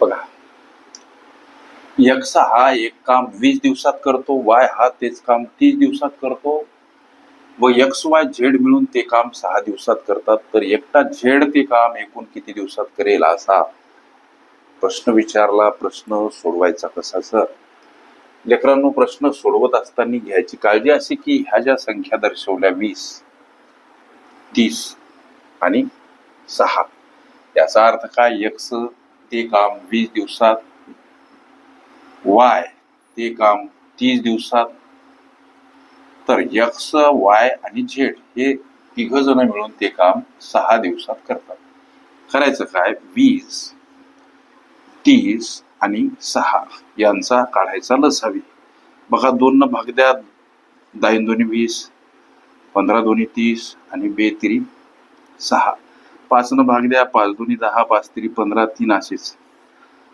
बघा. यक्ष हा एक काम वीस दिवसात करतो वाय हा तेच काम तीस दिवसात करतो. व यक्स वाय झेड मिळून ते काम सहा दिवसात करतात. तर एकटा झेड ते काम एकूण किती दिवसात करेल असा प्रश्न विचारला प्रश्न सोडवायचा कसा सर? लेकरांनो प्रश्न सोडवत असताना घ्यायची काळजी अशी की ह्या ज्या संख्या दर्शवल्या वीस तीस आणि सहा याचा अर्थ काय? यक्स ते काम वीस दिवसात. वाय ते काम तीस दिवसात. तर यक्स वाय आणि झेड हे तिघ जण मिळून ते काम सहा दिवसात करतात. करायचं काय? वीस तीस आणि सहा यांचा काढायचा लसावी. बघा दोन भाग द्या दाईन दोन्ही वीस पंधरा दोन्ही तीस आणि बेतिरी सहा. पाचनं भाग द्या पाच दोन्ही दहा पाच तरी पंधरा तीन असेच.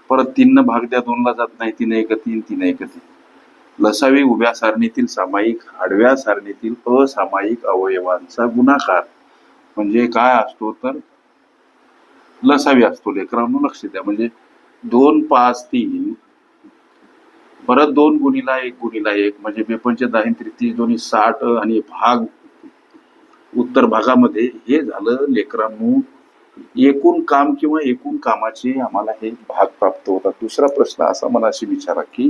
परत तीननं भाग द्या दोनला जात नाही तीन एक तीन तीन एक. तीन लसावी उभ्या सारणीतील सामायिक आडव्या सारणीतील असामायिक अवयवांचा गुणाकार. म्हणजे काय असतो तर? लसावी असतो लेकरांनो लक्ष द्या. म्हणजे दोन पाच तीन परत दोन गुणीला एक गुणीला एक. म्हणजे बेपंच दहा त्रितीस दोन्ही साठ आणि भाग उत्तर भागामध्ये हे झालं. लेकरांनो एकूण काम किंवा एकूण कामाचे आम्हाला हे भाग प्राप्त होतात. दुसरा प्रश्न असा मनाशी विचारा की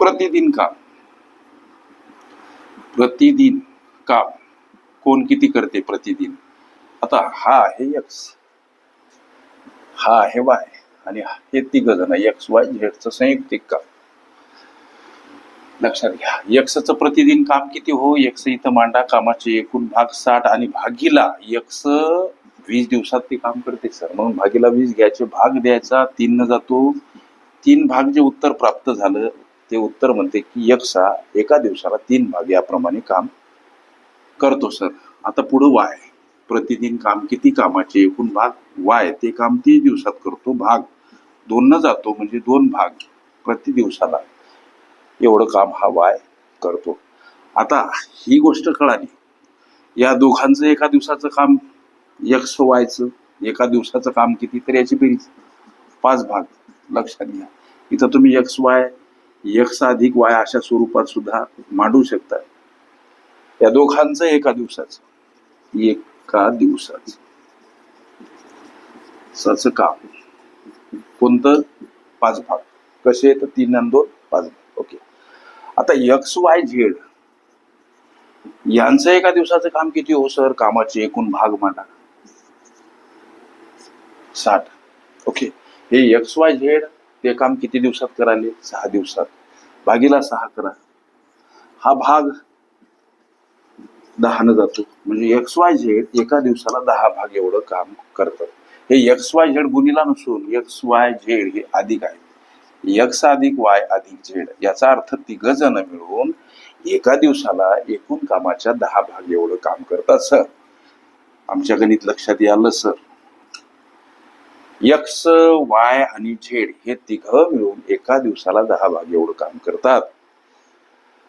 प्रतिदिन काम. प्रतिदिन काम. कोण किती करते प्रतिदिन? आता हा आहे यक्स हा आहे वाय आणि हे तिघ जण एक्स वाय झेडचं संयुक्तिक काम. लक्षात घ्या. यक्षचं प्रतिदिन काम किती हो? यक्ष इथं मांडा कामाचे एकूण भाग साठ आणि भागीला यक्ष वीस दिवसात ते काम करते सर. म्हणून भागीला वीस घ्यायचे भाग द्यायचा तीन न जातो. तीन भाग जे उत्तर प्राप्त झालं ते उत्तर म्हणते की यक्षा एका दिवसाला तीन भाग याप्रमाणे काम करतो सर. आता पुढं वाय. प्रतिदिन काम किती कामाचे? एकूण भाग वाय. ते काम तीस दिवसात करतो भाग. दोन न जातो म्हणजे दोन भाग प्रति दिवसाला एवढं काम हा वाय करतो. आता ही गोष्ट कळाली. या दोघांचं एका दिवसाचं काम यक्स वायचं एका दिवसाचं काम किती तर याची बेरीज. पाच भाग लक्षात घ्या. इथं तुम्ही एक्स वाय एक्स अधिक वाय अशा स्वरूपात सुद्धा मांडू शकता. या दोघांचं एका दिवसाचं एका दिवसाचं. काम. कोणतं? पाच भाग. कसे तर तीन आणि दोन पाच भाग. ओके. आता एक्स वाय झेड यांचं एका दिवसाचं काम किती हो सर? कामाचे एकूण भाग मांडा साठ. ओके हे एक्स वाय झेड ते काम किती दिवसात कराले सहा दिवसात. भागीला सहा करा. हा भाग दहानं जातो. म्हणजे एक्स वाय झेड एका दिवसाला दहा भाग एवढं काम करतात. हे एक्स वाय झेड गुणीला नसून एक्स वाय झेड हे अधिक आहे. एक्स अधिक वाय अधिक झेड याचा अर्थ तिघ जण मिळून एका दिवसाला एकूण कामाच्या दहा भाग एवढं काम करतात सर. आमच्या गणित लक्षात यालं सर. यक्स वाय आणि झेड हे तिघ मिळून एका दिवसाला दहा भाग एवढं काम करतात.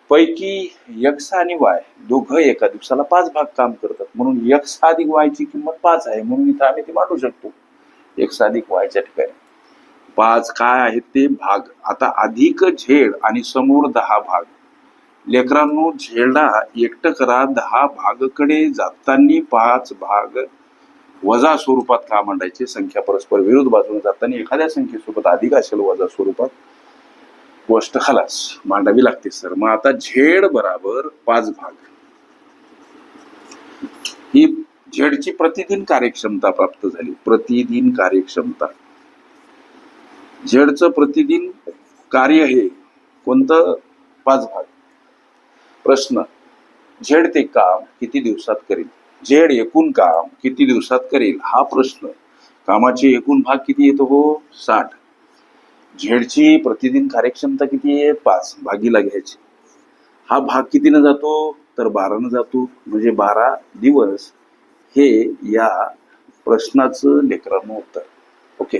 पैकी यक्स आणि वाय दोघं एका दिवसाला पाच भाग काम करतात. म्हणून यक्स अधिक वायची किंमत पाच आहे. म्हणून इथं आम्ही ती मांडू शकतो. यक्स अधिक वायच्या ठिकाणी. पाच काय आहेत ते भाग. आता अधिक झेड आणि समोर दहा भाग. लेकरांनो झेडा एकट करा दहा भागकडे जाताना पाच भाग वजा स्वरूपात का मांडायचे? संख्या परस्पर विरुद्ध बाजूने जाताना एखाद्या संख्येसोबत अधिक असेल वजा स्वरूपात गोष्ट खलास मांडावी लागते सर. मग आता झेड बराबर पाच भाग. ही झेडची प्रतिदिन कार्यक्षमता प्राप्त झाली. प्रतिदिन कार्यक्षमता. झेडचं प्रतिदिन कार्य हे कोणतं? पाच भाग. प्रश्न झेड ते काम किती दिवसात करेल? झेड एकूण काम किती दिवसात करेल? हा प्रश्न. कामाचे एकूण भाग किती येतो हो? साठ. झेडची प्रतिदिन कार्यक्षमता किती आहे? पाच. भागीला घ्यायची. हा भाग कितीनं जातो? तर बारानं जातो. म्हणजे बारा दिवस हे या प्रश्नाचं लेकरांना उत्तर. ओके?